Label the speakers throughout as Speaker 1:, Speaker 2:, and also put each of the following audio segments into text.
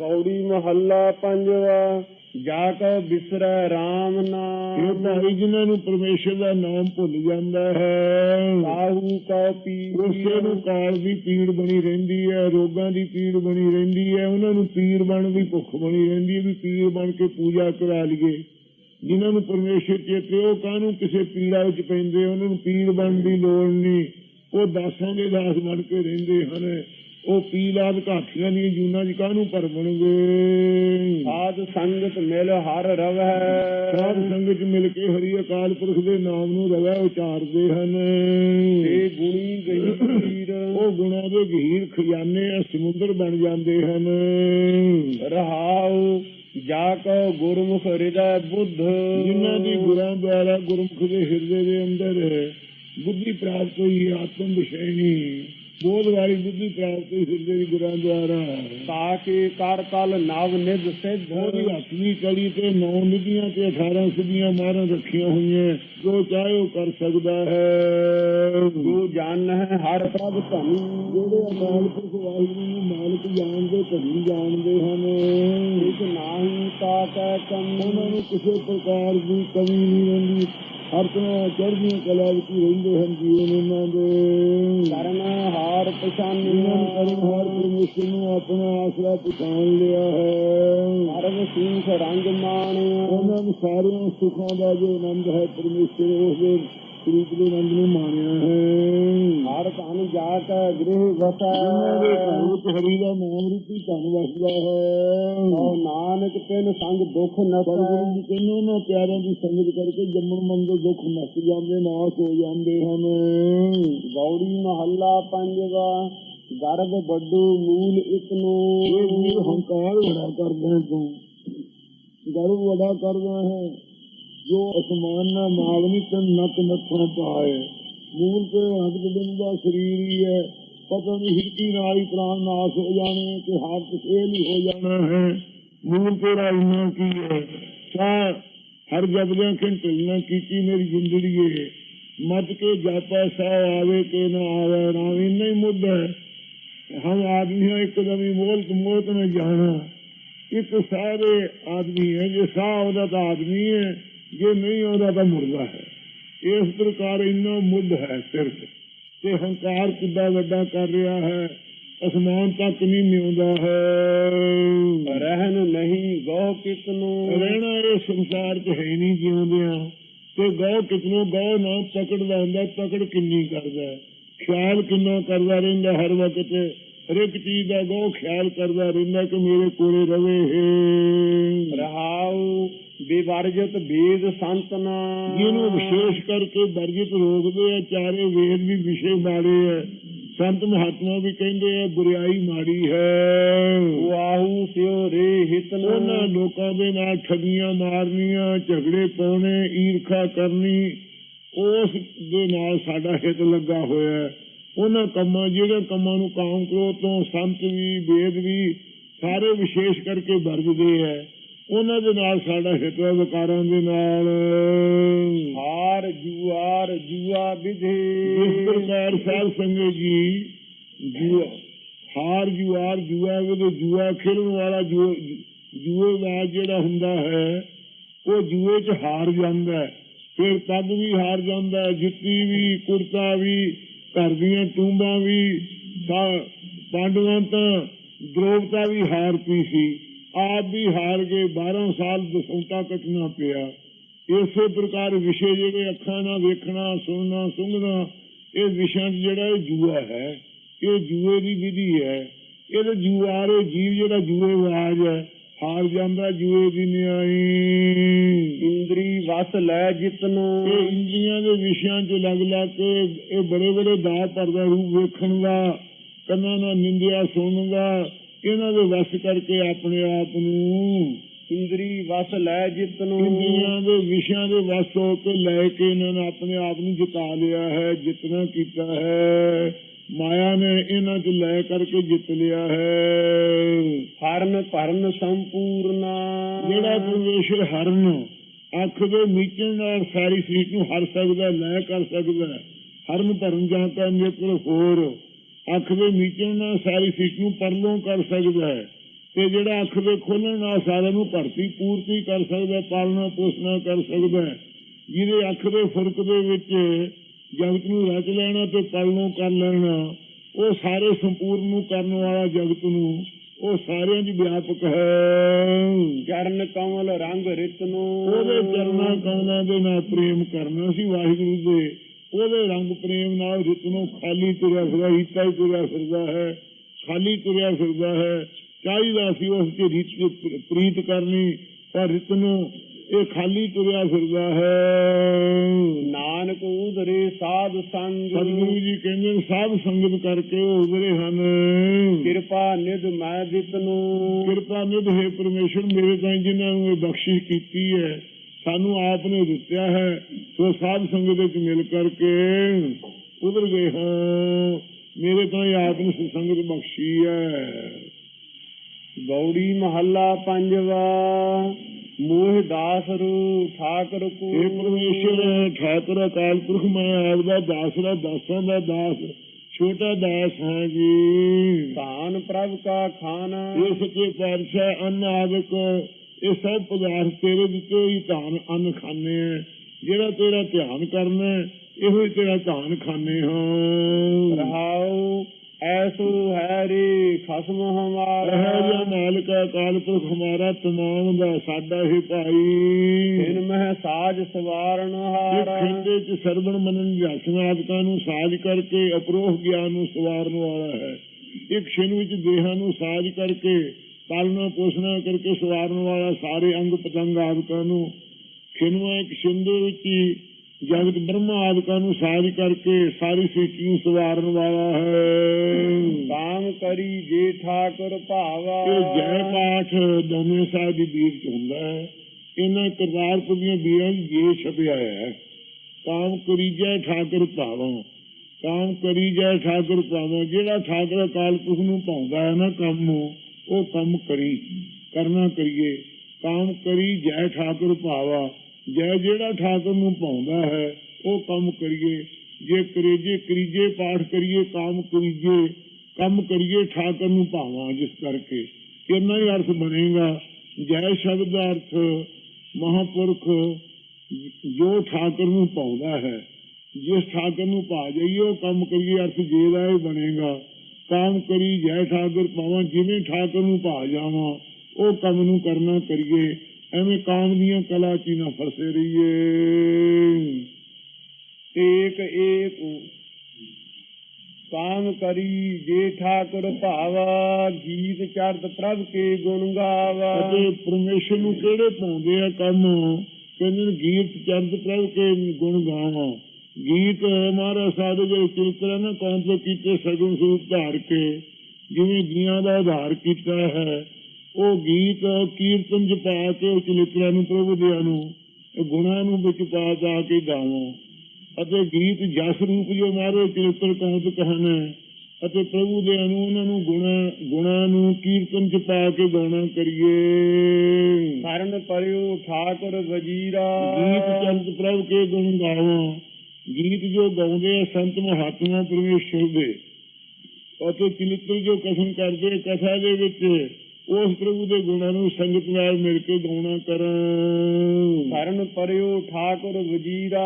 Speaker 1: ਕੌੜੀ ਮਹੱਲਾ ਪੰਜਵਾ ਜਾ ਕੋ ਬਿਸਰੈ RAM
Speaker 2: ਇਹ
Speaker 1: ਨਾਮ
Speaker 2: ਭਾਈ ਜਿਨ੍ਹਾਂ ਨੂੰ ਪਰਮੇਸ਼ਰ ਦਾ ਨਾਮ ਭੁੱਲ ਜਾਂਦਾ ਹੈ।
Speaker 1: ਕਾਹੂ ਕੋ ਪੀ
Speaker 2: ਉਸੇ ਨੂੰ ਕਾਲ ਦੀ ਪੀੜ ਬਣੀ ਰਹਿੰਦੀ ਹੈ ਰੋਗਾਂ ਦੀ ਪੀੜ ਬਣੀ ਰਹਿੰਦੀ ਹੈ ਉਹਨਾਂ ਨੂੰ ਪੀਰ ਬਣ ਦੀ ਭੁੱਖ ਬਣੀ ਰਹਿੰਦੀ ਹੈ ਵੀ ਪੀਰ ਬਣ ਕੇ ਪੂਜਾ ਕਰਾ ਲਈਏ। ਜਿਨ੍ਹਾਂ ਨੂੰ ਪਰਮੇਸ਼ਰ ਚੇਤੇ ਉਹ ਕਾਹਨੂੰ ਕਿਸੇ ਪੀੜਾ ਵਿੱਚ ਪੈਂਦੇ ਉਹਨਾਂ ਨੂੰ ਪੀਰ ਬਣਨ ਦੀ ਲੋੜ ਨਹੀਂ। ਉਹ ਦਾਸਾਂ ਦੇ ਦਾਸ ਬਣ ਕੇ ਰਹਿੰਦੇ ਹਨ। ਉਹ ਪੀਲਾਦ ਘਾਟੀਆਂ ਦੀਆਂ ਜੂਨਾਂ ਚ ਕਾਹਨੂੰ ਭਰਮਣਗੇ
Speaker 1: ਸਾਧ ਸੰਗਤ ਮਿਲ ਹਰ ਰਵੈ।
Speaker 2: ਸਾਧ ਸੰਗਤ ਮਿਲ ਕੇ ਹਰੀ ਅਕਾਲ ਪੁਰਖ ਦੇ ਨਾਮ ਨੂੰ ਰਵੈ ਉਚਾਰਦੇ ਹਨ।
Speaker 1: ਤੇ ਗੁਣੀ ਗਈ ਪੀਰ
Speaker 2: ਉਹ ਗੁਣਾਂ ਦੇ ਗਹੀਰ ਖਜ਼ਾਨੇ ਆ ਸਮੁੰਦਰ ਬਣ ਜਾਂਦੇ ਹਨ।
Speaker 1: ਰਹਾਉ ਜਾ ਕੋ ਗੁਰਮੁਖ ਹਿਰਦੈ ਬੁੱਧ।
Speaker 2: ਜਿਨ੍ਹਾਂ ਦੀ ਗੁਰਾਂ ਦੁਆਰਾ ਗੁਰਮੁਖ ਦੇ ਹਿਰਦੇ ਦੇ ਅੰਦਰ ਬੁੱਧੀ ਪ੍ਰਾਪਤ ਹੋਈ ਆਤਮ ਵਿਸ਼ੈਣੀ। ਬੋਧ ਵਾਲੀ ਬੁੱਧੀ ਪ੍ਰਾਪਤ ਹੋਈ ਹਿਰਦੇ ਦੀ ਗੁਰਾਂ ਦੁਆਰਾ।
Speaker 1: ਤਾਕੇ ਕਰ ਕਲ ਨਵ ਨਿਧ ਸਿੱਧ।
Speaker 2: ਉਹਦੀ ਹੱਥਵੀਂ ਕਲੀ ਤੇ ਨੌ ਨਿਧੀਆਂ ਤੇ 18 ਸਿੱਧੀਆਂ ਮਾਰਾਂ ਰੱਖੀਆਂ ਹੋਈਆਂ। ਜੋ ਚਾਹੇ ਉਹ ਕਰ ਸਕਦਾ ਹੈ।
Speaker 1: ਜੋ ਜਨ ਹੈ ਹਰ ਪ੍ਰਭ ਧਨ।
Speaker 2: ਜਿਹੜੇ ਅਕਾਲ ਪੁਰਖ ਵਾਹਿਗੁਰੂ ਨੂੰ ਮਾਲਕ ਜਾਣਦੇ ਧਨੀ ਜਾਣਦੇ ਹਨ।
Speaker 1: ਇਕ ਨਾਹੀ ਤਾਕੈ ਕਮ
Speaker 2: ਉਹਨਾਂ ਨੂੰ ਕਿਸੇ ਪ੍ਰਕਾਰ ਦੀ ਕਮੀ ਨਹੀਂ ਰਹਿੰਦੀ। ਹਰ ਤਰ੍ਹਾਂ ਚੜ੍ਹਦੀਆਂ ਕਲਾ ਵਿੱਚ ਹੀ ਰਹਿੰਦੇ ਹਨ ਜੀਵਨ ਉਹਨਾਂ ਦੇ
Speaker 1: ਕਰਨ ਹਾਰ
Speaker 2: ਇਹਨਾਂ
Speaker 1: ਪਛਾਨਿਆ
Speaker 2: ਨੇ ਕਰਨਹਾਰ ਪਰਮੇਸ਼ਰ ਨੂੰ ਆਪਣਾ ਆਸਰਾ ਪਛਾਣ ਲਿਆ ਹੈ
Speaker 1: ਸਰਬ ਸੀਖ ਰੰਗ ਮਾਣਿਆ
Speaker 2: ਉਹਨਾਂ ਦਾ ਜੋ ਆਨੰਦ ਨੂੰ ਮਾਣਿਆ ਹੈ।
Speaker 1: ਹਰ ਧਨ ਜਾ ਕੇ ਗ੍ਰਹਿ ਵਸੈ।
Speaker 2: ਘਰ ਵਿੱਚ ਹਰੀ ਦਾ ਨਾਮ ਰੂਪੀ ਧਨ ਵਸਦਾ ਹੈ।
Speaker 1: ਉਹ ਨਾਨਕ ਤਿਨ ਸੰਗ ਦੁਖ ਨਸੈ।
Speaker 2: ਗੁਰੂ ਜੀ ਕਹਿੰਦੇ ਉਹਨਾਂ ਪਿਆਰਿਆਂ ਦੀ ਸੰਗਤ ਕਰਕੇ ਜੰਮਣ ਮਨ ਦੇ ਦੁੱਖ ਨਸ ਜਾਂਦੇ ਨਾਸ ਹੋ ਜਾਂਦੇ ਹਨ।
Speaker 1: ਗੌੜੀ ਮਹੱਲਾ ਪੰਜਵਾ ਗਰਭ ਵੱਡੂ ਮੂਲ ਇਕ ਨੂੰ
Speaker 2: ਇਹ ਹੰਕਾਰ ਬੜਾ ਕਰਦਾ ਤੂੰ। ਗਰਵ ਬੜਾ ਕਰਦਾ ਹੈ। ਜੋ ਅਸਮਾਨ ਨਾਲ ਨਾਲ ਤਨ ਨਤ ਨੱਥਾਂ ਪਾਏ। ਮੂਲ ਤੇ ਹੱਥ ਗਦਨ ਦਾ ਸਰੀਰ ਹੀ ਹੈ। ਪਤਾ ਨਹੀਂ ਹਿਰਦੀ ਨਾਲ ਹੀ ਪ੍ਰਾਣ ਨਾਸ ਹੋ ਜਾਣੇ ਤੇ ਹਾਰ ਕਿਸੇ ਨਹੀਂ ਹੋ ਜਾਣਾ ਹੈ। ਮੂਲ ਤੇਰਾ ਇਨਾ ਕੀ ਹੈ? ਤਾਂ ਹਰ ਜਬਦਿਆਂ ਕੰਟਲਣਾ ਕੀਤੀ ਮੇਰੀ ਜ਼ਿੰਦਗੀ ਏ। ਮਤ ਕੇ ਜਾਪਾ ਸਾ ਆਵੇ ਕੇ ਨਾ ਆਵੇ, ਨਾ ਇਨਾ ਮੁੱਦਾ ਹਮ ਆਦਮੀ ਹੋ ਇੱਕਦਮ ਹੀ ਮੋਲ ਮੌਤ ਨਾ ਜਾਣਾ। ਇੱਕ ਸਾਰੇ ਆਦਮੀ ਹੈ, ਜੇ ਸਾਹ ਉਹਦਾ ਤਾਂ ਆਦਮੀ ਹੈ। ਜੇ ਨਹੀਂ ਉਹਦਾ ਤਾਂ ਮੁਰਦਾ ਹੈ। ਇਸ ਪ੍ਰਕਾਰ ਇੰਨਾ ਮੁੱਢ ਹੈ ਸਿਰਫ ਤੇ ਹੰਕਾਰ ਕਿੱਡਾ ਵੱਡਾ ਕਰ ਰਿਹਾ ਹੈ ਅਸਮਾਨ ਤੱਕ ਨਹੀਂ ਨਿਉਂਦਾ ਹੈ।
Speaker 1: ਰਹਿਣ ਨਹੀਂ ਗੋ ਕਿਤਨੋ।
Speaker 2: ਰਹਿਣਾ ਇਹ ਸੰਸਾਰ ਚ ਹੈ ਨਹੀਂ ਜਿਉਂਦਿਆਂ ਤੇ ਗੋ ਕਿਤਨੋ ਗੋ ਨਾ ਪਕੜਦਾ ਹੁੰਦਾ ਪਕੜ ਕਿੰਨੀ ਕਰਦਾ ਖਿਆਲ ਕਿੰਨਾ ਕਰਦਾ ਰਹਿੰਦਾ ਹਰ ਵਕਤ। ਹਰ ਇੱਕ ਚੀਜ਼ ਦਾ ਗੋ ਖਿਆਲ ਕਰਦਾ ਰਹਿੰਦਾ ਕਿ ਮੇਰੇ ਕੋਲੇ ਰਵੇ।
Speaker 1: ਰਹਾਉ ਵਿਵਰਜਤ ਵੇਦ ਸੰਤਨਾ
Speaker 2: ਜਿਹਨੂੰ ਵਿਸ਼ੇਸ਼ ਕਰਕੇ ਵਰਜਿਤ ਰੋਕਦੇ ਆ ਚਾਰੇ ਵੇਦ ਵੀ ਵਿਸ਼ੇ ਮਾੜੇ ਆ। ਸੰਤ ਮਹਾਤਮਾ ਵੀ ਕਹਿੰਦੇ ਆ ਬੁਰੀਾਈ ਮਾੜੀ ਹੈ।
Speaker 1: ਵਾਹੂ ਸਿਓ ਰੇ ਹਿਤਨ
Speaker 2: ਉਹਨਾਂ ਲੋਕਾਂ ਦੇ ਨਾਲ ਠੱਗੀਆਂ ਮਾਰਨੀਆਂ ਝਗੜੇ ਪਾਉਣੇ ਈਰਖਾ ਕਰਨੀ ਉਸ ਦੇ ਨਾਲ ਸਾਡਾ ਹਿੱਤ ਲੱਗਾ ਹੋਇਆ ਹੈ। ਉਹਨਾਂ ਕੰਮਾਂ ਜਿਹੜੇ ਕੰਮਾਂ ਨੂੰ ਕਾਮ ਕ੍ਰੋਧ ਤੋਂ ਸੰਤ ਵੀ ਵੇਦ ਵੀ ਸਾਰੇ ਵਿਸ਼ੇਸ਼ ਕਰਕੇ ਵਰਜਦੇ ਹੈ ਉਹਨਾਂ ਦੇ ਨਾਲ ਸਾਡਾ ਹਿੱਤ ਹੈ ਵਿਕਾਰਾਂ ਦੇ ਨਾਲ।
Speaker 1: ਹਾਰ ਜੁਆਰ ਜੁਆ ਵਿਧੇ।
Speaker 2: ਪ੍ਰਕਾਰ ਸਾਧ ਸੰਗਤ ਜੀ ਜੂਆ। ਹਾਰ ਜੁਆਰ ਜੂਆ ਵਿੱਚ ਜੂਆ ਖੇਡਣ ਵਾਲਾ ਜੂਏ ਦਾ ਜਿਹੜਾ ਹੁੰਦਾ ਹੈ ਉਹ ਜੂਏ 'ਚ ਹਾਰ ਜਾਂਦਾ ਫਿਰ ਪੱਗ ਵੀ ਹਾਰ ਜਾਂਦਾ ਜੁੱਤੀ ਵੀ ਕੁਰਤਾ ਵੀ ਘਰ ਦੀਆਂ ਟੂੰਬਾਂ ਵੀ ਪਾਂਡਵਾਂ ਤਾਂ ਦ੍ਰੋਪਤਾ ਵੀ ਹਾਰਤੀ ਸੀ। ਆਪ ਵੀ ਹਾਰ ਕੇ 12 ਸਾਲ ਦਸੌਂਤਾ ਕੱਟਣਾ ਪਿਆ। ਇਸੇ ਪ੍ਰਕਾਰ ਵਿਸ਼ੇ ਜਿਹੜੇ ਅੱਖਾਂ ਨਾਲ ਵੇਖਣਾ ਸੁਣਨਾ ਸੁੰਘਣਾ ਇਹ ਵਿਸ਼ਿਆਂ 'ਚ ਜਿਹੜਾ ਇਹ ਜੂਆ ਹੈ ਇਹ ਜੂਏ ਦੀ ਵਿਧੀ ਹੈ। ਇਹਦੇ ਜੂਆਰੇ ਜੀਵ ਜਿਹੜਾ ਜੂਏ ਬਾਜ ਹੈ ਹਾਰ ਜਾਂਦਾ ਜੂਏ ਦੀ ਨਿਆਈ।
Speaker 1: ਇੰਦਰੀ ਵਸ ਲੈ ਜਿਤਨੂ
Speaker 2: ਇਹ ਇੰਦਰੀਆਂ ਦੇ ਵਿਸ਼ਿਆਂ 'ਚ ਲੱਗ ਲੱਗ ਕੇ ਇਹ ਬੜੇ ਬੜੇ ਦਾਅ ਪਰਦਾ ਰੂਪ ਵੇਖਣ ਦਾ ਕੰਨਾਂ ਨਾਲ ਨਿੰਦਿਆ ਸੁਣਨ ਦਾ ਇਹਨਾਂ ਦੇ ਵਸ ਕਰਕੇ ਆਪਣੇ ਆਪ ਨੂੰ
Speaker 1: ਇੰਦਰੀ ਵਸ ਲੈ ਜਿਤਨੂ
Speaker 2: ਇੰਦਰੀਆਂ ਦੇ ਵਿਸ਼ਿਆਂ ਦੇ ਵਸ ਹੋ ਕੇ ਲੈ ਕੇ ਇਹਨਾਂ ਨੇ ਆਪਣੇ ਆਪ ਨੂੰ ਜਿਤਾ ਲਿਆ ਹੈ ਜਿਤਨਾ ਕੀਤਾ ਹੈ। ਮਾਇਆ ਨੇ ਇਹਨਾਂ 'ਚ ਲੈ ਕਰਕੇ ਜਿੱਤ ਲਿਆ ਹੈ।
Speaker 1: ਹਰਨ ਭਰਨ ਸੰਪੂਰਨਾ।
Speaker 2: ਜਿਹੜਾ ਪਰਮੇਸ਼ਰ ਹਰਨ ਅੱਖ ਦੇ ਮੀਚਣ ਨਾਲ ਸਾਰੀ ਸੀਟ ਨੂੰ ਹਰ ਸਕਦਾ ਲੈ ਕਰ ਸਕਦਾ। ਹਰਨ ਭਰਨ ਜਾਂਦਾ ਨੇਤਰ ਹੋਰ। ਅੱਖ ਦੇ ਮੀਚਣ ਨਾਲ ਸਾਰੀ ਸੀਟ ਨੂੰ ਪਰਲੋਂ ਕਰ ਸਕਦਾ ਹੈ। ਤੇ ਜਿਹੜਾ ਅੱਖ ਦੇ ਖੋਲਣ ਨਾਲ ਸਾਰਿਆਂ ਨੂੰ ਭਰਤੀ ਪੂਰਤੀ ਕਰ ਸਕਦਾ ਪਾਲਣਾ ਪੋਸ਼ਣਾ ਕਰ ਸਕਦਾ। ਜਿਹਦੇ ਅੱਖ ਦੇ ਫੁਰਕ ਦੇ ਵਿੱਚ ਜਗਤ ਨੂੰ ਰਚ ਲੈਣਾ ਤੇ ਪਾਲਣੋਂ ਕਰ ਲੈਣਾ ਉਹ ਸਾਰੇ ਸੰਪੂਰਨ ਨੂੰ ਕਰਨ ਵਾਲਾ ਜਗਤ ਨੂੰ ਉਹ ਸਾਰਿਆਂ ਦੀ ਵਿਆਪਕ ਹੈ।
Speaker 1: ਚਰਨ ਕਮਲ ਰੰਗ ਰਿਤ ਨੂੰ।
Speaker 2: ਉਹਦੇ ਚਰਨਾਂ ਕਮਲਾਂ ਦੇ ਨਾਲ ਪ੍ਰੇਮ ਕਰਨਾ ਸੀ ਵਾਹਿਗੁਰੂ ਦੇ। ਉਹਦੇ ਰੰਗ ਪ੍ਰੇਮ ਨਾਲ ਰਿਤ ਨੂੰ ਖਾਲੀ ਤੁਰਿਆ ਫਿਰਦਾ ਹੀਤਾ ਹੀ ਤੁਰਿਆ ਫਿਰਦਾ ਹੈ ਖਾਲੀ ਤੁਰਿਆ ਫਿਰਦਾ ਹੈ। ਚਾਹੀਦਾ ਸੀ ਉਸ ਤੇ ਰੀਤ ਪ੍ਰੀਤ ਕਰਨੀ ਪਰ ਰਿਤ ਨੂੰ ਇਹ ਖਾਲੀ ਤੁਰਿਆ ਫਿਰਦਾ ਹੈ।
Speaker 1: ਨਾਨਕ ਉਦਰੇ ਸਾਧ ਸੰਗ।
Speaker 2: ਸਤਿਗੁਰੂ ਜੀ ਕਹਿੰਦੇ ਸਾਧ ਸੰਗਤ ਕਰਕੇ ਉਭਰੇ ਹਨ।
Speaker 1: ਕਿਰਪਾ ਨਿਧ ਮੈਂ ਦਿੱਤ ਨੂੰ।
Speaker 2: ਕਿਰਪਾ ਨਿਧ ਹੈ ਪਰਮੇਸ਼ਰ ਮੇਰੇ ਤਾਂ ਜਿਨ੍ਹਾਂ ਨੂੰ ਇਹ ਬਖਸ਼ਿਸ਼ ਕੀਤੀ ਹੈ ਸਾਨੂੰ ਆਪ ਨੇ ਦਿੱਤਾ ਹੈ ਸੋ ਸਾਧ ਸੰਗਤ ਵਿੱਚ ਮਿਲ ਕਰਕੇ ਉਧਰ ਗਏ ਹਾਂ। ਮੇਰੇ ਤਾਂ ਇਹ ਆਪ ਨੇ ਸੰਗਤ ਬਖਸ਼ੀ ਹੈ।
Speaker 1: ਗੌੜੀ ਮਹੱਲਾ ਪੰਜਵਾ ਮੋਹ ਦਾਸ ਰੂ ਠਾਕਰ ਕੋ
Speaker 2: ਇਹ ਪਰਮੇਸ਼ਰ ਠਾਕੁਰ ਅਕਾਲ ਪੁਰਖ ਮੈਂ ਆਪ ਦਾ ਦਾਸਰਾ ਦਾਸਾਂ ਦਾ ਦਾਸ ਛੋਟਾ ਦਾਸ ਹਾਂ ਜੀ।
Speaker 1: ਧਾਨ ਪ੍ਰਭ ਕਾ ਖਾਨਾ।
Speaker 2: ਇਹ ਸੱਚੇ ਪਾਤਸ਼ਾਹ ਅੰਨ ਇਹ ਸਭ ਪਦਾਰਥ ਤੇਰੇ ਦਿੱਤੇ ਹੀ ਧਾਨ ਅੰਨ ਖਾਣੇ ਆ। ਜਿਹੜਾ ਤੇਰਾ ਧਿਆਨ ਕਰਨਾ ਇਹੋ ਹੀ ਤੇਰਾ ਧਾਨ ਖਾਣੇ ਹਾਂ।
Speaker 1: ਰਹਾਉ ਐਸੋ ਹੈ ਰੇ ਖਸਮ ਹਮਾਰਾ।
Speaker 2: ਜਿਹਾ ਮਾਲਕ ਹੈ ਅਕਾਲ ਪੁਰਖ ਹਮਾਰਾ ਤਮਾਮ ਦਾ ਸਾਡਾ ਹੀ ਭਾਈ।
Speaker 1: ਤਿਨ ਮਹਿ ਸਾਜ ਸਵਾਰਨ ਹਾਰਾ।
Speaker 2: ਖੰਡੇ ਚ ਸਰਵਣ ਮਨਨ ਜਾਸਨ ਆਦਿਕਾਂ ਨੂੰ ਸਾਜ ਕਰਕੇ ਅਪਰੋਹ ਗਿਆਨ ਨੂੰ ਸਵਾਰਨ ਵਾਲਾ ਹੈ। ਇੱਕ ਛਿਨ ਵਿੱਚ ਦੇਹਾਂ ਨੂੰ ਸਾਜ ਕਰਕੇ ਪਾਲਣਾ ਪੋਸ਼ਣਾ ਕਰਕੇ ਸਵਾਰਨ ਵਾਲਾ ਸਾਰੇ ਅੰਗ ਪਤੰਗ ਆਦਿਕਾਂ ਨੂੰ ਖਿਨਵਾ ਇੱਕ ਛਿੰਦੇ ਵਿੱਚ ਜਗਤ ਬ੍ਰਹਮਾ ਆਦਿਕਾਂ ਨੂੰ ਸਾਜ ਕਰਕੇ ਸਾਰੀ ਨੂੰ ਸਵਾਰਨ ਵਾਲਾ ਹੈ।
Speaker 1: ਕਾਮ ਕਰੀ ਜੇ ਠਾਕੁਰ ਭਾਵਾ।
Speaker 2: ਇਹ ਜੈ ਪਾਠ ਦੋਨੇ ਸਾਹਿਬ ਦੀ ਬੀਰ ਚ ਹੁੰਦਾ ਹੈ। ਇਹਨਾਂ ਦੀਆਂ ਬੀਰਾਂ ਚ ਜੇ ਛਪਿਆ ਹੈ। ਕਾਮ ਕਰੀ ਜੈ ਠਾਕੁਰ ਭਾਵਾਂ। ਕਾਮ ਕਰੀ ਜੈ ਠਾਕੁਰ ਭਾਵਾਂ। ਜਿਹੜਾ ਠਾਕੁਰ ਅਕਾਲ ਪੁਰਖ ਨੂੰ ਪਾਉਂਦਾ ਹੈ ਨਾ ਕੰਮ ਉਹ ਕੰਮ ਕਰੀ, ਕਰਨਾ ਕਰੀਏ। ਕਾਮ ਕਰੀ, ਜੈ ਠਾਕੁਰ ਭਾਵਾ। ਜੈ ਜਿਹੜਾ ਠਾਕੁਰ ਨੂੰ ਪਾਉਂਦਾ ਹੈ, ਉਹ ਕੰਮ ਕਰੀਏ। ਜੇ ਕਰੇਜੇ ਕਰੀਜੇ, ਪਾਠ ਕਰੀਏ, ਕਾਮ ਕਰੀਜੇ, ਕੰਮ ਕਰੀਏ, ਠਾਕੁਰ ਨੂੰ ਭਾਵਾਂ ਜਿਸ ਕਰਕੇ। ਇੰਨਾ ਹੀ ਅਰਥ ਬਣੇਗਾ। ਜੈ ਸ਼ਬਦ ਦਾ ਅਰਥ, ਮਹਾਪੁਰਖ, ਜੋ ਠਾਕੁਰ ਨੂੰ ਪਾਉਂਦਾ ਹੈ, ਜਿਸ ਠਾਕੁਰ ਨੂੰ ਪਾ ਜਾਈਏ, ਉਹ ਕੰਮ ਕਰੀਏ, ਅਰਥ ਜੇ ਦਾ ਇਹ ਬਣੇਗਾ। ਕਾਮ ਕਰੀ ਜੈ ਠਾਕੁਰ ਪਾਵਾਂ, ਜਿਵੇਂ ਠਾਕੁਰ ਨੂੰ ਭਾ ਜਾਵਾਂ, ਉਹ ਕੰਮ ਨੂੰ ਕਰਨਾ ਕਰੀਏ, ਐਵੇਂ ਕਾਮ ਦੀਆਂ ਕਲਾ ਚ ਨਾ ਫਸੇ ਰਹੀਏ।
Speaker 1: ਏਕ ਏਕ ਕਾਮ ਕਰੀ, ਜੇ ਠਾਕੁਰ ਭਾਵਾ, ਗੀਤ ਚਰਤ ਪ੍ਰਭ ਕੇ ਗੁਣ ਗਾਵਾ।
Speaker 2: ਅਤੇ ਪਰਮੇਸ਼ਰ ਨੂੰ ਕਿਹੜੇ ਪਾਉਂਦੇ ਆ ਕੰਮ? ਕਹਿੰਦੇ ਗੀਤ ਚੰਦ ਪ੍ਰਭ ਕੇ ਗੁਣ ਗਾਵਾਂ। ਗੀਤ ਮਹਾਰਾਜ ਸਾਡੇ ਜਿਹੜੇ ਚਿੱਤਰ ਨਾ ਕੌਮ ਤੋਂ ਕੀਤੇ ਸਗੁਣ ਸਰੂਪ ਧਾਰ ਕੇ ਜਿਵੇਂ ਜੀਆਂ ਦਾ ਆਧਾਰ ਕੀਤਾ ਹੈ ਉਹ ਗੀਤ ਕੀਰਤਨ ਚ ਪਾ ਕੇ ਉਹ ਚਿੱਤਰਾਂ ਨੂੰ ਪ੍ਰਭੂ ਦਿਆਂ ਨੂੰ ਗੁਣਾਂ ਨੂੰ ਵਿੱਚ ਪਾ ਜਾ ਕੇ ਗਾਵਾਂ। ਅਤੇ ਗੀਤ ਜਸ ਰੂਪ ਜੋ ਮਾਰੇ ਚਿੱਤਰ ਕੌਮ ਚ ਕਹਨ ਅਤੇ ਪ੍ਰਭੂ ਦੇ ਨੂੰ ਉਹਨਾਂ ਨੂੰ ਗੁਣਾ ਗੁਣਾਂ ਨੂੰ ਕੀਰਤਨ ਚ ਪਾ ਕੇ ਗਾਉਣਾ ਕਰੀਏ।
Speaker 1: ਕਰਨ ਪਰਿਉ ਠਾਕੁਰ ਵਜੀਰਾ।
Speaker 2: ਗੀਤ ਚੰਦ ਪ੍ਰਭ ਕੇ ਗੁਣ ਗਾਵਾਂ। ਗੀਤ ਜੋ ਗਾਉਂਦੇ ਆ ਸੰਤ ਮਹਾਤਮਾ ਪਰਮੇਸ਼ਰ ਦੇ ਅਤੇ ਚਿਲਿੱਤਰ ਜੋ ਕਥਨ ਕਰਦੇ ਕਥਾ ਦੇ ਵਿੱਚ ਉਸ ਪ੍ਰਭੂ ਦੇ ਗੁਣਾਂ ਨੂੰ ਸੰਗਤ ਨਾਲ ਮਿਲ ਕੇ ਗਾਉਣਾ ਕਰਾਂ।
Speaker 1: ਕਰਨ ਪਰਿਉ ਠਾਕੁਰ ਵਜੀਰਾ।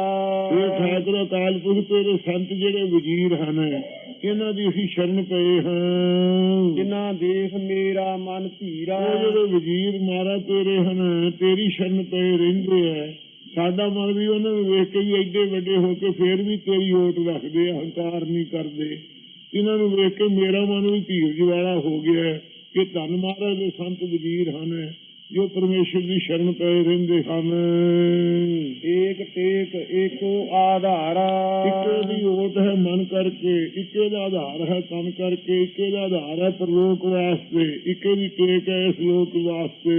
Speaker 2: ਇਹ ਠਾਕੁਰ ਅਕਾਲ ਪੁਰਖ ਤੇਰੇ ਸੰਤ ਜਿਹੜੇ ਵਜ਼ੀਰ ਹਨ ਇਹਨਾਂ ਦੀ ਅਸੀਂ ਸ਼ਰਨ ਪਏ ਹਾਂ।
Speaker 1: ਜਿਨਾ ਦੇਖ ਮੇਰਾ ਮਨ ਧੀਰਾ।
Speaker 2: ਜਿਹੜੇ ਵਜ਼ੀਰ ਮਾਰਾ ਤੇਰੇ ਹਨ ਤੇਰੀ ਸ਼ਰਨ ਪਏ ਰਹਿੰਦੇ ਆ। ਸਾਡਾ ਮਨ ਵੀ ਉਹਨਾਂ ਨੂੰ ਵੇਖ ਕੇ ਵੀ ਐਡੇ ਵੱਡੇ ਹੋ ਕੇ ਫੇਰ ਵੀ ਤੇਰੀ ਹੋਟ ਰੱਖਦੇ ਆ, ਹੰਕਾਰ ਨਹੀਂ ਕਰਦੇ। ਇਹਨਾਂ ਨੂੰ ਵੇਖ ਕੇ ਮੇਰਾ ਮਨ ਵੀ ਧੀਰਜ ਵਾਲਾ ਹੋ ਗਿਆ ਕਿ ਧੰਨ ਮਹਾਰਾਜ ਦੇ ਸੰਤ ਵਜ਼ੀਰ ਹਨ। ਜੋ ਪਰਮੇਸ਼ਰ ਦੀ ਸ਼ਰਨ ਪਏ ਰਹਿੰਦੇ ਹਨ
Speaker 1: ਏਕ ਟੇਕ ਏਕੋ ਆਧਾਰਾ।
Speaker 2: ਇੱਕੇ ਦੀ ਓਟ ਹੈ ਮਨ ਕਰਕੇ ਇੱਕੇ ਦਾ ਆਧਾਰ ਹੈ ਤਨ ਕਰਕੇ ਇੱਕੇ ਦਾ ਆਧਾਰ ਹੈ ਪਰਲੋਕ ਵਾਸਤੇ ਇੱਕੇ ਦੀ ਟੇਕ ਹੈ ਇਸ ਲੋਕ ਵਾਸਤੇ।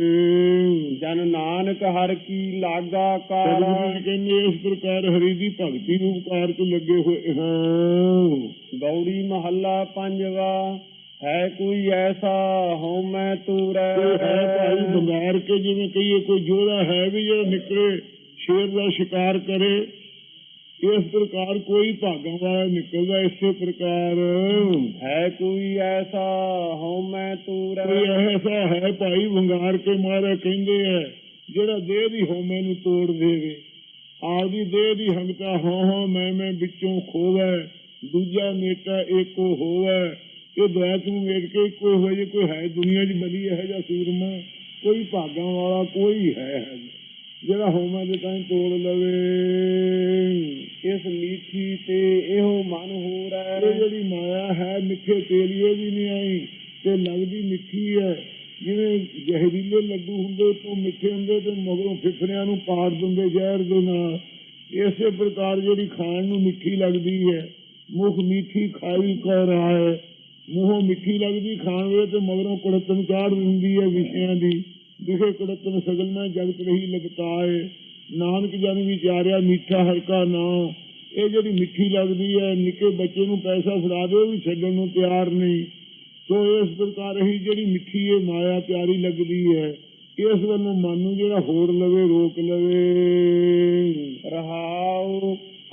Speaker 1: ਜਨ ਨਾਨਕ ਹਰ ਕੀ ਲਾਗਾ ਕਾਰਾ।
Speaker 2: ਕਹਿੰਦੇ ਇਸ ਪ੍ਰਕਾਰ ਹਰੀ ਦੀ ਭਗਤੀ ਰੂਪ ਕਾਰ ਚ ਲੱਗੇ ਹੋਏ ਹਾਂ
Speaker 1: ਗੌੜੀ ਮਹੱਲਾ ਪੰਜਵਾ। ਹੈ ਕੋਈ ਐਸਾ ਹਉ ਮੈਂ ਤੂਰੈ
Speaker 2: ਹੈ ਭਾਈ ਬੰਗਾਰ ਕੇ ਜਿਵੇਂ ਕਹੀਏ ਕੋਈ ਜੋੜਾ ਹੈ ਵੀ ਜਿਹੜਾ ਨਿਕਲੇ ਸ਼ੇਰ ਦਾ ਸ਼ਿਕਾਰ ਕਰੇ। ਇਸ ਪ੍ਰਕਾਰ ਕੋਈ ਭਾਗਾਂ ਵਾਲਾ ਨਿਕਲਦਾ ਇਸੇ ਪ੍ਰਕਾਰ।
Speaker 1: ਹੈ ਕੋਈ ਐਸਾ ਹਉ ਮੈਂ ਤੂਰ
Speaker 2: ਕੋਈ ਐਸਾ ਹੈ ਭਾਈ ਵੰਗਾਰ ਕੇ ਮਾਰੇ ਕਹਿੰਦੇ ਐ ਜਿਹੜਾ ਦੇਹ ਦੀ ਹਉਮੈ ਨੂੰ ਤੋੜ ਦੇਵੇ। ਆਪਦੀ ਦੇਹ ਦੀ ਹੰਗਤਾ ਹਾਂ ਹਾਂ ਮੈਂ ਮੈਂ ਵਿੱਚੋਂ ਖੋਵੇ ਦੂਜਾ ਮੇਟਾ ਏਕੋ ਹੋਵੇ। ਇਹ ਦੈਤ ਨੂੰ ਵੇਖ ਕੇ ਕੋਈ ਹੋਏ ਜੇ ਕੋਈ ਹੈ ਦੁਨੀਆ 'ਚ ਬਲੀ ਇਹੋ ਜਿਹਾ ਸੂਰਮਾ ਕੋਈ ਭਾਗਾਂ ਵਾਲਾ ਕੋਈ ਹੈ ਜਿਹੜਾ ਹਉਮੈ ਦੇ ਤਾਂ ਤੋੜ ਲਵੇ।
Speaker 1: ਇਸ ਮੀਠੀ ਤੇ ਇਹੋ ਮਨ ਹੋ। ਰਹਿ
Speaker 2: ਜਿਹੜੀ ਮਾਇਆ ਹੈ ਮਿੱਠੇ ਤੇਲੀਏ ਵੀ ਨਹੀਂ ਆਈ ਤੇ ਲੱਗਦੀ ਮਿੱਠੀ ਹੈ। ਜਿਵੇਂ ਜ਼ਹਿਰੀਲੇ ਲੱਡੂ ਹੁੰਦੇ ਤੋਂ ਮਿੱਠੇ ਹੁੰਦੇ ਤੇ ਮਗਰੋਂ ਫਿਫਰਿਆਂ ਨੂੰ ਪਾੜ ਦਿੰਦੇ ਜ਼ਹਿਰ ਦੇ ਨਾਲ। ਇਸੇ ਪ੍ਰਕਾਰ ਜਿਹੜੀ ਖਾਣ ਨੂੰ ਮਿੱਠੀ ਲੱਗਦੀ ਹੈ ਮੁਖ ਮਿੱਠੀ ਖਾਈ ਕਹ ਰਹਾ ਹੈ ਮੂੰਹੋਂ ਮਿੱਠੀ ਲੱਗਦੀ ਖਾਣ ਵੇਲੇ ਤੇ ਮਗਰੋਂ ਕੁੜਤਨ ਚਾੜ ਦਿੰਦੀ ਹੈ ਵਿਸ਼ਿਆਂ ਦੀ। ਦਿਖੇ ਕੁੜਤਨ ਸਗਲ ਮੈਂ ਜਗਤ ਰਹੀ ਲਗਤਾਏ ਨਾਨਕ ਜਨ ਵਿਚਾਰਿਆ ਮਿੱਠਾ ਹਲਕਾ ਨਾ। ਇਹ ਜਿਹੜੀ ਮਿੱਠੀ ਲੱਗਦੀ ਹੈ, ਨਿੱਕੇ ਬੱਚੇ ਨੂੰ ਪੈਸਾ ਫੜਾ ਦਿਓ ਵੀ ਛੱਡਣ ਨੂੰ ਤਿਆਰ ਨਹੀਂ। ਸੋ ਇਸ ਪ੍ਰਕਾਰ ਹੀ ਜਿਹੜੀ ਮਿੱਠੀ ਇਹ ਮਾਇਆ ਪਿਆਰੀ ਲੱਗਦੀ ਹੈ, ਇਸ ਵੱਲੋਂ ਮਨ ਨੂੰ ਜਿਹੜਾ ਹੋੜ ਲਵੇ, ਰੋਕ ਲਵੇ।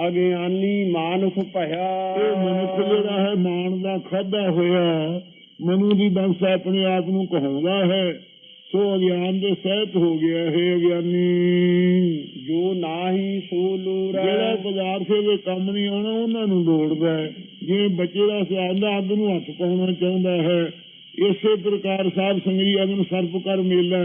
Speaker 1: ਅਗਿਆਨੀ ਮਾਨੁਖ ਭਇਆ।
Speaker 2: ਇਹ ਮਨੁੱਖ ਜਿਹੜਾ ਹੈ ਮਾਨ ਦਾ ਖਾਦਾ ਹੋਇਆ ਮਨੂ ਦੀ ਬੰਸ ਆਪਣੇ ਆਪ ਨੂੰ ਕਹਾਉਂਦਾ ਹੈ ਸੋ ਅਗਿਆਨ ਦੇ ਸਹਿਤ ਹੋ ਗਿਆ ਹੈ ਅਗਿਆਨੀ।
Speaker 1: ਜੋ ਨਾਹੀ ਸੋ ਲੋਰੈ
Speaker 2: ਜਿਹੜਾ ਪਦਾਰਥ ਦੇ ਕੰਮ ਨਹੀਂ ਆਉਣਾ ਉਹਨਾਂ ਨੂੰ ਲੋੜਦਾ ਹੈ। ਜਿਵੇਂ ਬੱਚੇ ਦਾ ਸਿਆਂਦਾ ਅੱਗ ਨੂੰ ਹੱਥ ਪਾਉਣਾ ਚਾਹੁੰਦਾ ਹੈ ਇਸੇ ਪ੍ਰਕਾਰ ਸਾਧ ਸੰਗਰੀ ਅਗਨ ਸਰਪ ਕਰ ਮੇਲਾ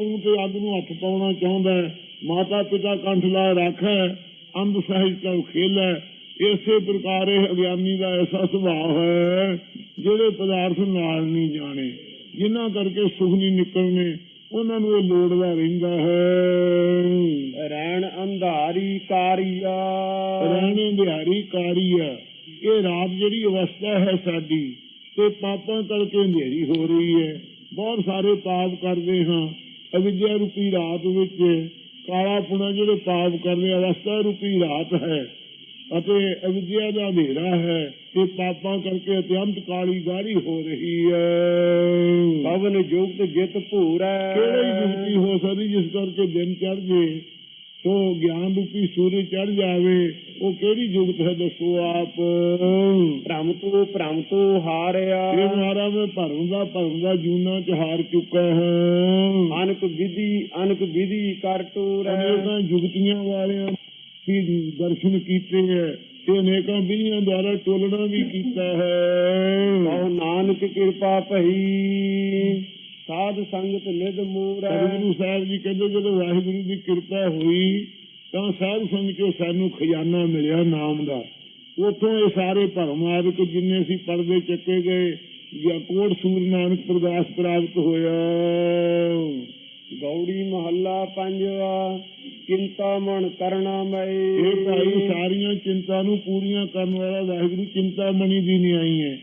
Speaker 2: ਨੂੰ ਤੇ ਅੱਗ ਨੂੰ ਹੱਥ ਪਾਉਣਾ ਚਾਹੁੰਦਾ ਹੈ। ਮਾਤਾ ਪਿਤਾ ਕੰਠ ਲਾ ਰੱਖੈ ਅੰਧ ਸਹਿਜ ਕਾ ਖੇਲਾ ਇਸੇ ਪ੍ਰਕਾਰ ਇਹ ਅਗਿਆਨੀ ਦਾ ਐਸਾ ਸੁਭਾਅ ਹੈ ਜਿਹੜੇ ਪਦਾਰਥ ਨਾਲ ਨਹੀਂ ਜਾਣੇ। ਜਿਨ੍ਹਾਂ ਕਰਕੇ ਸੁਖ ਨਹੀਂ ਨਿਕਲਨੇ ਉਹਨਾਂ ਨੂੰ ਇਹ ਲੋੜਦਾ ਰਹਿੰਦਾ ਹੈ।
Speaker 1: ਰਹਿਣ ਅੰਧਾਰੀ ਕਾਰੀਆ।
Speaker 2: ਰਹਿਣੇ ਦਿਹਾੜੀ ਕਾਰੀ ਆ ਇਹ ਰਾਤ ਜਿਹੜੀ ਅਵਸਥਾ ਹੈ ਸਾਡੀ ਤੇ ਪਾਪਾਂ ਕਰਕੇ ਹਨੇਰੀ ਹੋ ਰਹੀ ਹੈ। ਬਹੁਤ ਸਾਰੇ ਪਾਪ ਕਰਦੇ ਹਾਂ। ਅਵਿਦਿਆ ਰੂਪੀ ਰਾਤ ਵਿੱਚ ਕਾਲਾ ਪੁਣਾ ਜਿਹੜੇ ਪਾਪ ਕਰਦੇ ਅਵਸਥਾ ਰੂਪੀ ਰਾਤ ਹੈ ਅਤੇ ਅਵਿਦਿਆ ਦਾ ਹਨੇਰਾ ਹੈ ਤੇ ਪਾਪਾਂ ਕਰਕੇ ਅਤਿਅੰਤ ਕਾਲੀ ਗਾੜੀ ਹੋ ਰਹੀ ਹੈ।
Speaker 1: ਪਵਨ ਜੁਗਤ ਜਿਤ ਭੂਰੈ
Speaker 2: ਕਿਹੜੀ ਜੁਗਤੀ ਹੋ ਸਕਦੀ ਜਿਸ ਕਰਕੇ ਦਿਨ ਚੜ ਜੇ? ਸੋ ਗਿਆਨ ਰੂਪੀ ਸੂਰਜ ਚੜ ਜਾਵੇ ਉਹ ਕਿਹੜੀ ਜੁਗਤ ਹੈ ਦੱਸੋ ਆਪ?
Speaker 1: ਭ੍ਰਮ ਤੋਂ ਭ੍ਰਮ ਤੋਂ ਹਾਰਿਆ।
Speaker 2: ਇਹ ਮਾਰਾ ਮੈਂ ਭਰਮ ਦਾ ਭਰਮ ਦਾ ਜੂਨਾ ਚ ਹਾਰ ਚੁੱਕਾ ਹਾਂ।
Speaker 1: ਅਨਕ ਵਿਧੀ ਅਨਕ ਵਿਧੀ ਕਰ ਟੂਰੈ।
Speaker 2: ਅਨੇਕਾਂ ਜੁਗਤੀਆਂ ਵਾਲਿਆਂ ਦੀ ਦਰਸ਼ਨ ਕੀਤੇ ਹੈ ਤੇ ਅਨੇਕਾਂ ਵਿਧੀਆਂ ਦੁਆਰਾ ਟੋਲਣਾ ਵੀ ਕੀਤਾ ਹੈ।
Speaker 1: ਕਹੋ ਨਾਨਕ ਕਿਰਪਾ ਭਈ। ਸਾਧ ਸੰਗਤ ਨਿਧ ਮੂਰੈ।
Speaker 2: ਗੁਰੂ ਸਾਹਿਬ ਜੀ ਕਹਿੰਦੇ ਜਦੋਂ ਵਾਹਿਗੁਰੂ ਦੀ ਕਿਰਪਾ ਹੋਈ ਤਾਂ ਸਾਧ ਸੰਗਤ ਚੋਂ ਸਾਨੂੰ ਖਜ਼ਾਨਾ ਮਿਲਿਆ ਨਾਮ ਦਾ। ਉਥੋਂ ਇਹ ਸਾਰੇ ਭਰਮ ਆਦਿਕ ਜਿੰਨੇ ਸੀ ਪਰਦੇ ਚੱਕੇ ਗਏ ਜਾਂ ਕੋਟ ਸੂਰ ਨਾਨਕ ਪ੍ਰਗਾਸ ਪ੍ਰਾਪਤ ਹੋਇਆ।
Speaker 1: ਗੌੜੀ ਮਹੱਲਾ ਪੰਜਵਾ ਚਿੰਤਾ ਮਨ ਕਰਨਾ ਮੈਂ
Speaker 2: ਇਹ ਭਾਈ ਸਾਰੀਆਂ ਚਿੰਤਾ ਨੂੰ ਪੂਰੀਆਂ ਕਰਨ ਵਾਲਾ ਵਾਹਿਗੁਰੂ ਚਿੰਤਾਮਣੀ ਦੀ ਨਿਆਈ ਹੈ।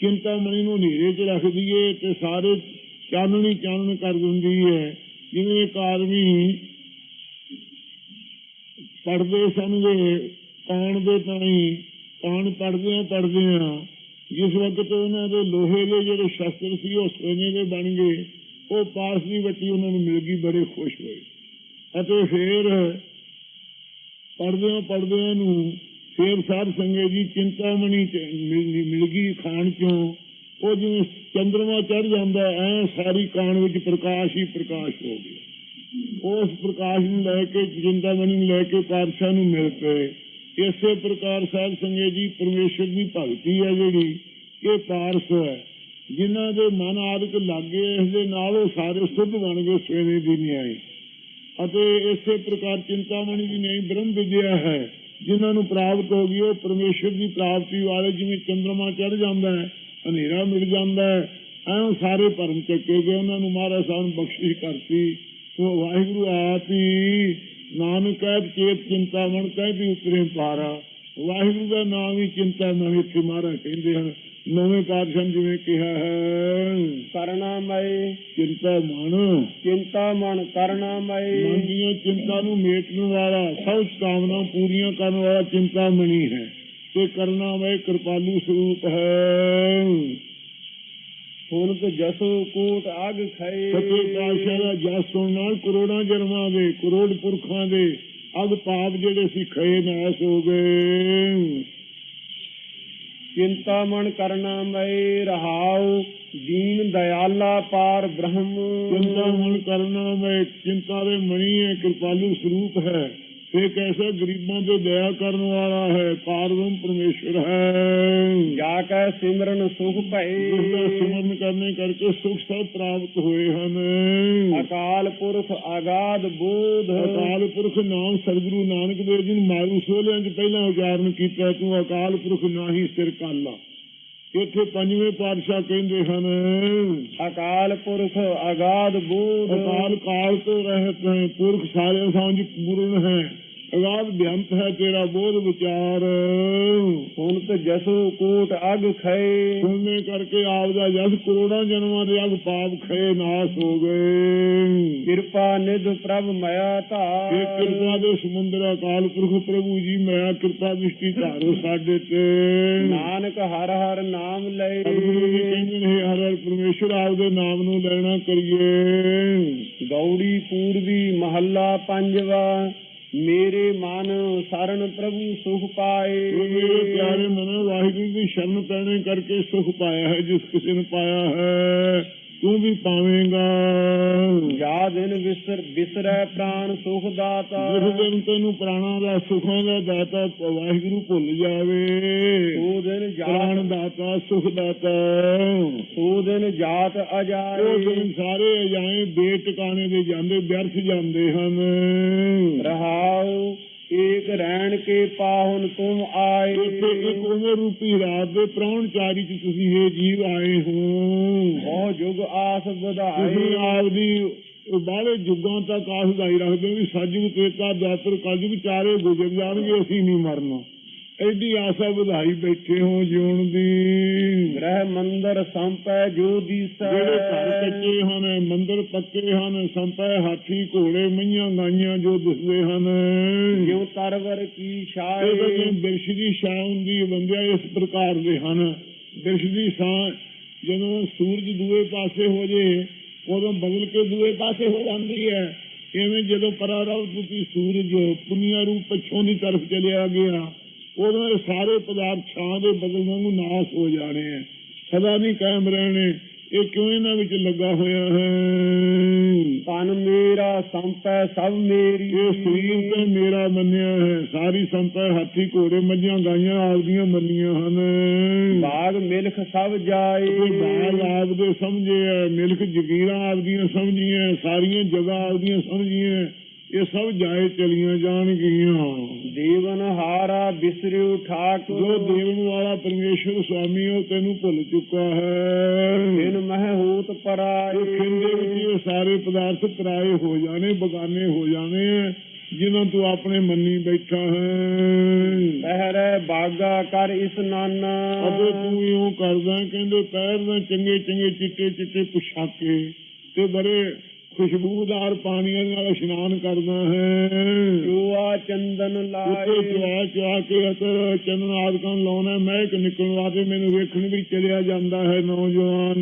Speaker 2: ਚਿੰਤਾਮਣੀ ਨੂੰ ਹਨੇਰੇ 'ਚ ਰੱਖ ਦਈਏ ਤੇ ਸਾਰੇ ਚਾਨਣੀ ਚਾਨਣ ਕਰ ਦਿੰਦੀ ਹੈ। ਜਿਵੇਂ ਇੱਕ ਆਦਮੀ ਪੜਦੇ ਸਨਗੇ ਕਾਣ ਦੇ ਤਾਈ ਕਾਣ ਪੜਦਿਆਂ ਪੜਦਿਆਂ, ਜਿਸ ਵਕਤ ਉਹਨਾਂ ਦੇ ਲੋਹੇ ਦੇ ਜਿਹੜੇ ਸ਼ਸਤਰ ਸੀ, ਉਹ ਸੋਨੇ ਦੇ ਬਣ ਗਏ। ਉਹ ਪਾਸ ਦੀ ਵੱਟੀ ਉਹਨਾਂ ਨੂੰ ਮਿਲ ਗਈ, ਬੜੇ ਖੁਸ਼ ਹੋਏ। ਅਤੇ ਫਿਰ ਪੜਦਿਆਂ ਪੜਦਿਆਂ ਨੂੰ ਫੇਰ ਸਾਧ ਸੰਗਤ ਜੀ ਚਿੰਤਾਮਣੀ ਚ ਮਿਲ ਮਿਲ ਗਈ ਖਾਣ ਚੋਂ। ਉਹ ਜਿਵੇਂ ਚੰਦਰਮਾ ਚੜ ਜਾਂਦਾ, ਐ ਸਾਰੀ ਕਾਣ ਵਿੱਚ ਪ੍ਰਕਾਸ਼ ਹੀ ਪ੍ਰਕਾਸ਼ ਹੋ ਗਿਆ। ਉਸ ਪ੍ਰਕਾਸ਼ ਨੂੰ ਲੈ ਕੇ ਚਿੰਤਾਮਣੀ ਨੂੰ ਲੈ ਕੇ ਪਾਤਸ਼ਾਹ ਨੂੰ ਮਿਲ ਪਏ। ਇਸੇ ਪ੍ਰਕਾਰ ਸਾਧ ਸੰਗਤ ਜੀ, ਪਰਮੇਸ਼ਰ ਦੀ ਭਗਤੀ ਹੈ ਜਿਹੜੀ, ਇਹ ਪਾਰਸ ਹੈ। ਜਿਨ੍ਹਾਂ ਦੇ ਮਨ ਆਦਿਕ ਲੱਗੇ, ਇਸ ਦੇ ਨਾਲ ਉਹ ਸਾਰੇ ਸੁੱਧ ਬਣ ਗਏ ਸਵੇਰੇ ਦੀ ਨਿਆਈ। ਅਤੇ ਇਸੇ ਪ੍ਰਕਾਰ ਚਿੰਤਾਮਣੀ ਦੀ ਨਿਆਈ ਬ੍ਰਹਮ ਵਿਦਿਆ ਹੈ। ਜਿਨ੍ਹਾਂ ਨੂੰ ਪ੍ਰਾਪਤ ਹੋ ਗਈ, ਉਹ ਪਰਮੇਸ਼ਰ ਦੀ ਪ੍ਰਾਪਤੀ ਵਾਲੇ ਜਿਵੇਂ ਚੰਦਰਮਾ ਚੜ ਜਾਂਦਾ ਹੈ ਹਨੇਰਾ ਮਿਲ ਜਾਂਦਾ ਹੈ। ਐਂ ਸਾਰੇ ਭਰਮ ਚੱਕੇ ਗਏ। ਉਹਨਾਂ ਨੂੰ ਮਹਾਰਾਜ ਸਾਹਿਬ ਨੇ ਬਖਸ਼ਿਸ਼ ਕਰਤੀ। ਸੋ ਵਾਹਿਗੁਰੂ ਆਪ ਹੀ ਨਾਨਕ ਕਹਿ ਚੇਤ ਚਿੰਤਾਮਣ ਕਹਿ ਵੀ ਉਤਰੇ ਪਾਰਾ ਵਾਹਿਗੁਰੂ ਦਾ ਨਾਮ ਹੀ ਚਿੰਤਾਮਣ ਇੱਥੇ ਮਹਾਰਾਜ ਕਹਿੰਦੇ ਹਨ। ਨਵੇਂ ਪਾਤਸ਼ਾਹ ਜਿਵੇਂ ਕਿਹਾ ਹੈ
Speaker 1: ਕਰਨਾ ਮੈਂ
Speaker 2: ਚਿੰਤਾ ਮਨ।
Speaker 1: ਚਿੰਤਾ ਮਨ ਕਰਨਾ
Speaker 2: ਮਨ ਦੀਆਂ ਚਿੰਤਾ ਨੂੰ ਮੇਟਣ ਵਾਲਾ ਸਭ ਕਾਮਨਾ ਪੂਰੀਆਂ ਕਰਨ ਵਾਲਾ ਚਿੰਤਾ ਮਣੀ ਹੈ। ਤੇ ਕਰਨਾ ਵੇ ਕਿਰਪਾਲੂ ਸਰੂਪ ਹੈ।
Speaker 1: ਸੁਨਤ ਜਸੋ ਕੋਟ ਅਗ ਖਏ।
Speaker 2: ਸੱਚੇ ਪਾਤਸ਼ਾਹ ਦਾ ਜਸ ਸੁਣਨ ਨਾਲ ਕਰੋੜਾਂ ਜਨਮਾਂ ਦੇ ਕਰੋੜ ਪੁਰਖਾਂ ਦੇ ਅਗ ਪਾਪ ਜਿਹੜੇ ਸੀ ਖਏ ਨਾਸ ਹੋ ਗਏ।
Speaker 1: ਚਿੰਤਾ ਮਨ ਕਰਨਾ ਮੈਂ ਰਹਾਉ ਦੀਨ ਦਇਆਲਾ ਪਾਰ ਬ੍ਰਹਮ।
Speaker 2: ਚਿੰਤਾ ਮਨ ਕਰਨਾ ਮੈਂ ਚਿੰਤਾ ਦੇ ਮਣੀ ਹੈ ਕਿਰਪਾਲੂ ਸਰੂਪ ਹੈ। ਤੇ ਕੈਸਾ ਗਰੀਬਾਂ ਤੇ ਦਇਆ ਕਰਨ ਵਾਲਾ ਹੈ? ਪਾਰਬ੍ਰਹਮ ਪਰਮੇਸ਼ਰ ਹੈ।
Speaker 1: ਜਾ ਕੈ ਸਿਮਰਨ ਸੁਖ
Speaker 2: ਜਿਸਦਾ ਸਿਮਰਨ ਕਰਨੇ ਕਰਕੇ ਸੁਖ ਸਭ ਪ੍ਰਾਪਤ ਹੋਏ ਹਨ।
Speaker 1: ਅਕਾਲ ਪੁਰਖ ਆਗਾਦ ਬੋਧ।
Speaker 2: ਅਕਾਲ ਪੁਰਖ ਨਾਮ ਸਤਿਗੁਰੂ ਨਾਨਕ ਦੇਵ ਜੀ ਨੇ ਮਾਰੂ ਸੋਲਿਆਂ ਚ ਪਹਿਲਾਂ ਉਚਾਰਨ ਕੀਤਾ ਤੂੰ ਅਕਾਲ ਪੁਰਖ ਨਾਹੀ ਸਿਰ ਕਾਲਾ। ਇੱਥੇ ਪੰਜਵੇਂ ਪਾਤਸ਼ਾਹ ਕਹਿੰਦੇ ਹਨ
Speaker 1: ਅਕਾਲ ਪੁਰਖ ਆਗਾਦ ਬੋਧ
Speaker 2: ਅਕਾਲ ਕਾਲ ਤੋਂ ਰਹਿਤ ਹੈ ਪੁਰਖ ਸਾਰੇ ਸਾਂਝ ਪੂਰਨ ਹੈ। ਅਗਾਧ ਬਿਆੰਤ ਹੈ ਤੇਰਾ ਬੋਧ ਵਿਚਾਰ?
Speaker 1: ਸੁਨਤ ਜਸੋ ਕੋਟ ਅਗ ਖਏ।
Speaker 2: ਸੁਣਨੇ ਕਰਕੇ ਆਪ ਦਾ ਜਸ ਕਰੋੜਾਂ ਜਨਮਾਂ ਦੇ ਅਗ ਪਾਪ ਖੇ ਨਾਸ ਹੋ ਗਏ।
Speaker 1: ਕਿਰਪਾ ਨਿਧ ਪ੍ਰਭ ਮਇਆ ਧਾ
Speaker 2: ਇਹ ਕਿਰਪਾ ਦੇ ਸਮੁੰਦਰ ਅਕਾਲ ਪੁਰਖ ਪ੍ਰਭੂ ਜੀ ਮੈਂ ਕਿਰਪਾ ਦ੍ਰਿਸ਼ਟੀ ਧਾਰੋ ਸਾਡੇ ਤੇ।
Speaker 1: ਨਾਨਕ ਹਰ ਹਰ ਨਾਮ ਲਏ।
Speaker 2: ਜੀ ਕਹਿੰਦੇ ਨੇ ਹਰ ਹਰ ਪਰਮੇਸ਼ਰ ਆਪ ਦੇ ਨਾਮ ਨੂੰ ਲੈਣਾ ਕਰੀਏ।
Speaker 1: ਗੌੜੀ ਪੂਰਬੀ ਮਹੱਲਾ ਪੰਜਵਾ। ਮੇਰੇ ਮਨ ਸਰਨ ਪ੍ਰਭੂ ਸੁਖ ਪਾਏ।
Speaker 2: ਮੇਰੇ ਪਿਆਰੇ ਮਨੋ ਵਾਹਿਗੁਰੂ ਦੀ ਸ਼ਰਨ ਪੈਣੇ ਕਰਕੇ ਸੁਖ ਪਾਇਆ ਹੈ, ਜਿਸ ਕਿਸੇ ਨੇ ਪਾਇਆ ਹੈ। ਤੂੰ ਵੀ ਪਾਵੇਂਗਾ।
Speaker 1: ਜਾ ਦਿਨ ਵਿਸਰ ਵਿਸਰੈ ਪ੍ਰਾਣ ਸੁਖ ਦਾਤਾ।
Speaker 2: ਜਿਸ ਦਿਨ ਤੈਨੂੰ ਪ੍ਰਾਣਾਂ ਦਾ ਸੁਖਾਂ ਦਾ ਦਾਤਾ ਵਾਹਿਗੁਰੂ ਭੁੱਲ ਜਾਵੇ।
Speaker 1: ਸੋ ਦਿਨ
Speaker 2: ਪ੍ਰਾਣ
Speaker 1: ਜਾਤ
Speaker 2: ਦਾਤਾ ਸੁਖ ਦਾਤਾ।
Speaker 1: ਸੋ ਦਿਨ ਜਾਤ
Speaker 2: ਉਹ
Speaker 1: ਅਜਾਏ
Speaker 2: ਦਿਨ ਸਾਰੇ ਅਜਾਏ ਬੇਟਿਕਾਣੇ ਦੇ ਜਾਂਦੇ ਵਿਅਰਥ ਜਾਂਦੇ ਹਨ।
Speaker 1: ਰਹਾਉ ਏਕ ਰਹਿਣ ਕੇ ਪਾਹੁਨ ਤੁਮ ਆਏ।
Speaker 2: ਇੱਥੇ ਇੱਕ ਉਮਰ ਰੂਪੀ ਰਾਤ ਦੇ ਪ੍ਰਾਣਚਾਰੀ ਚ ਤੁਸੀਂ ਇਹ ਜੀਵ ਆਏ ਹੋ।
Speaker 1: ਬਹੁ ਜੁਗ ਆਸ
Speaker 2: ਤੁਸੀਂ
Speaker 1: ਵਧਾਏ
Speaker 2: ਆਪਦੀ ਬਾਹਲੇ ਯੁੱਗਾਂ ਤੱਕ ਆਸ ਲਾਈ ਰੱਖਦੇ ਹੋ ਵੀ ਸਤਿਯੁਗ ਤ੍ਰੇਤਾ ਦੁਆਪਰ ਕਲਯੁਗ ਚਾਰੇ ਗੁਜ਼ਰ ਜਾਣਗੇ ਅਸੀਂ ਨਹੀਂ ਮਰਨਾ। ਐਡੀ ਆਸਾ ਵਧਾਈ ਬੈਠੇ ਹੋ ਜਿਉਣ ਦੀ।
Speaker 1: ਗ੍ਰਹਿ ਮੰਦਰ ਸੰਪੈ ਜੋ ਦੀਸੈ।
Speaker 2: ਜਿਹੜੇ ਘਰ ਕੱਚੇ ਹਨ ਮੰਦਰ ਪੱਕੇ ਹਨ ਸੰਪੈ ਹਾਥੀ ਘੋੜੇ ਮਈਆਂ ਗਾਈਆਂ ਜੋ ਦਿਸਦੇ ਹਨ।
Speaker 1: ਜਿਉ ਤਰਵਰ ਕੀ
Speaker 2: ਇਹ
Speaker 1: ਛਾਏ
Speaker 2: ਤਾਂ ਬਿਰਸ਼ ਦੀ ਛਾਂ ਹੁੰਦੀ ਬੰਦਿਆ ਇਸ ਪ੍ਰਕਾਰ ਦੇ ਹਨ। ਬਿਰਸ਼ ਦੀ ਛਾਂ ਜਦੋਂ ਸੂਰਜ ਦੂਏ ਪਾਸੇ ਹੋ ਜੇ ਉਦੋਂ ਬਦਲ ਕੇ ਦੂਏ ਪਾਸੇ ਹੋ ਜਾਂਦੀ ਹੈ। ਇਵੇਂ ਜਦੋਂ ਪਰਾਰਵ ਤੁਸੀਂ ਸੂਰਜ ਪੁਨੀਆ ਰੂਪ ਪਛੋਂ ਦੀ ਤਰਫ ਚਲਿਆ ਗਿਆ ਉਦੋਂ ਇਹ ਸਾਰੇ ਪਦਾਰਥ ਛਾਂ ਦੇ ਬਦਲ ਵਾਂਗੂ ਨਾਸ ਹੋ ਜਾਣੇ ਹੈ ਸਦਾ ਨਹੀਂ ਕਾਇਮ ਰਹਿਣੇ। ਇਹ ਕਿਉਂ ਇਹਨਾਂ ਵਿੱਚ ਲੱਗਾ ਹੋਇਆ ਹੈ?
Speaker 1: ਤਨ ਮੇਰਾ ਸੰਪੈ ਸਭ ਮੇਰੀ।
Speaker 2: ਇਹ ਸਰੀਰ ਤੇ ਮੇਰਾ ਮੰਨਿਆ ਹੈ। ਸਾਰੀ ਸੰਪੈ ਹਾਥੀ ਘੋੜੇ ਮੱਝਾਂ ਗਾਈਆਂ ਆਪਦੀਆਂ ਮੰਨੀਆਂ ਹਨ।
Speaker 1: ਬਾਗ ਮਿਲਖ ਸਭ ਜਾਏ।
Speaker 2: ਇਹ ਬਾਲ ਆਪਦੇ ਸਮਝੇ ਹੈ ਮਿਲਕ ਜਗੀਰਾਂ ਆਪਦੀਆਂ ਸਮਝੀਆਂ। ਸਾਰੀਆਂ ਜਗ੍ਹਾ ਆਪਦੀਆਂ ਸਮਝੀਆਂ। ਇਹ ਸਭ ਜਾਏ ਚਲੀਆਂ ਜਾਣਗੀਆਂ।
Speaker 1: ਹਾਰਾ ਬਿਸਰਿਉ ਠਾਕ
Speaker 2: ਜੋ ਦੇਵਨ ਵਾਲਾ ਪਰਮੇਸ਼ਰ ਸੁਆਮੀ ਉਹ ਤੈਨੂੰ ਭੁੱਲ ਚੁੱਕਾ ਹੈ।
Speaker 1: ਦਿਨ ਮਹਿ ਹੋਤ
Speaker 2: ਇਹ
Speaker 1: ਪਰਾਏ
Speaker 2: ਖਿੰਦੇ ਵਿੱਚ ਇਹ ਸਾਰੇ ਪਦਾਰਥ ਪਰਾਏ ਹੋ ਜਾਣੇ ਬਗਾਨੇ ਹੋ ਜਾਣੇ ਜਿਨ੍ਹਾਂ ਤੂੰ ਆਪਣੇ ਮੰਨੀ ਬੈਠਾ ਹੈ।
Speaker 1: ਪਹਿਰੈ ਬਾਗਾ ਕਰ ਇਸਨਾਨਾ
Speaker 2: ਅਤੇ ਤੂੰ ਇਉਂ ਕਰਦਾ ਕਹਿੰਦੇ ਪੈਰ ਦਾ ਚੰਗੇ ਚੰਗੇ ਚਿੱਟੇ ਚਿੱਟੇ ਪੁਸ਼ਾਕੇ ਤੇ ਬੜੇ ਖੁਸ਼ਬੂਦਾਰ ਪਾਣੀਆਂ ਨਾਲ ਇਸ਼ਨਾਨ ਕਰਦਾ ਹੈ।
Speaker 1: ਜੋਆ ਚੰਦਨ ਲਾਏ।
Speaker 2: ਚੁਆ ਚੁਆ ਕੇ ਅਤਰ ਚੰਨ ਆਦਕਾਂ ਲਾਉਣਾ ਮਹਿਕ ਨਿਕਲਣ ਵਾਸਤੇ ਮੈਨੂੰ ਵੇਖਣ ਵੀ ਚਲਿਆ ਜਾਂਦਾ ਹੈ ਨੌਜਵਾਨ।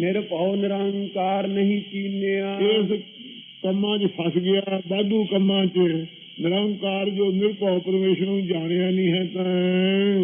Speaker 1: ਨਿਰਭਉ ਨਿਰੰਕਾਰ ਨਹੀਂ ਚੀਨਿਆ।
Speaker 2: ਇਸ ਕੰਮਾਂ 'ਚ ਫਸ ਗਿਆ ਵਾਧੂ ਕੰਮਾਂ 'ਚ। ਨਿਰੰਕਾਰ ਜੋ ਨਿਰਭਉ ਪਰਮੇਸ਼ਰ ਨੂੰ ਜਾਣਿਆ ਨਹੀਂ ਹੈ ਤਾਂ।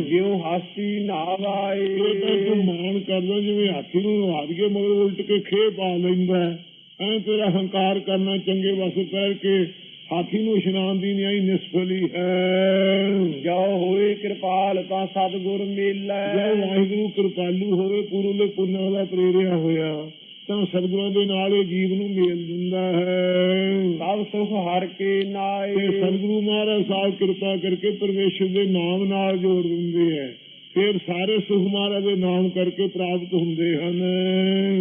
Speaker 1: ਜਿਉ ਹਾਸੀ ਨਾਵਾਏ
Speaker 2: ਇਹ ਤਾਂ ਮਾਣ ਕਰਦਾ ਜਿਵੇਂ ਹਾਥੀ ਨੂੰ ਕੇ ਮਗਰ ਉਲਟ ਕੇ ਖੇ ਪਾ ਲੈਂਦਾ ਐ ਤੇਰਾ ਹੰਕਾਰ ਕਰਨਾ ਚੰਗੇ ਵਸ ਪੈਰ ਕੇ ਹਾਥੀ ਨੂੰ ਇਸ਼ਨਾਨ ਦੀ ਨਿਆਈ ਨਿਸਫਲੀ ਹੈ।
Speaker 1: ਜੋ ਹੋਏ ਕਿਰਪਾਲ ਤਾਂ ਸਤਿਗੁਰ ਮੇਲਾ।
Speaker 2: ਜੇ ਵਾਹਿਗੁਰੂ ਕਿਰਪਾਲੂ ਹੋਵੇ ਪੂਰਲੇ ਪੁੰਨਾਂ ਦਾ ਪ੍ਰੇਰਿਆ ਹੋਇਆ ਤਾਂ ਸਤਿਗੁਰਾਂ ਦੇ ਨਾਲ ਇਹ ਜੀਵ ਨੂੰ ਮੇਲ ਦਿੰਦਾ ਹੈ।
Speaker 1: ਸਭ ਸੁਖ ਹਰ ਕੇ ਨਾਏ।
Speaker 2: ਸਤਿਗੁਰੂ ਮਹਾਰਾਜ ਸਾਹਿਬ ਕਿਰਪਾ ਕਰਕੇ ਪਰਮੇਸ਼ਰ ਦੇ ਨਾਮ ਨਾਲ ਜੋੜ ਦਿੰਦੇ ਹੈ। ਫਿਰ ਸਾਰੇ ਸੁਖ ਮਹਾਰਾਜ ਦੇ ਨਾਮ ਕਰਕੇ ਪ੍ਰਾਪਤ ਹੁੰਦੇ ਹਨ।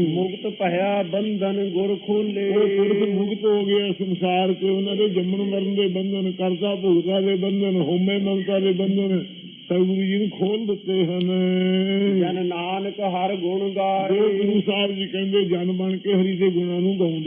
Speaker 1: ਮੁਕਤ ਭਇਆ ਬੰਧਨ ਗੁਰ ਖੋਲੇ।
Speaker 2: ਉਹ ਪੁਰਖ ਮੁਕਤ ਹੋ ਗਿਆ ਸੰਸਾਰ ਤੇ ਉਹਨਾਂ ਦੇ ਜੰਮਣ ਮਰਨ ਦੇ ਬੰਧਨ ਕਰਤਾ ਭੁਗਤਾ ਦੇ ਬੰਧਨ ਹੋਮੇ ਮਮਤਾ ਦੇ ਬੰਧਨ ਸਤਿਗੁਰੂ ਜੀ ਨੇ ਖੋਲ ਦਿੱਤੇ ਹਨ।
Speaker 1: ਜਨ ਨਾਨਕ ਹਰ ਗੁਣ ਗਾਏ।
Speaker 2: ਗੁਰੂ ਸਾਹਿਬ ਜੀ ਕਹਿੰਦੇ ਜਨ ਬਣ ਕੇ ਹਰੀ ਦੇ ਗੁਣਾਂ ਨੂੰ ਗਾਓ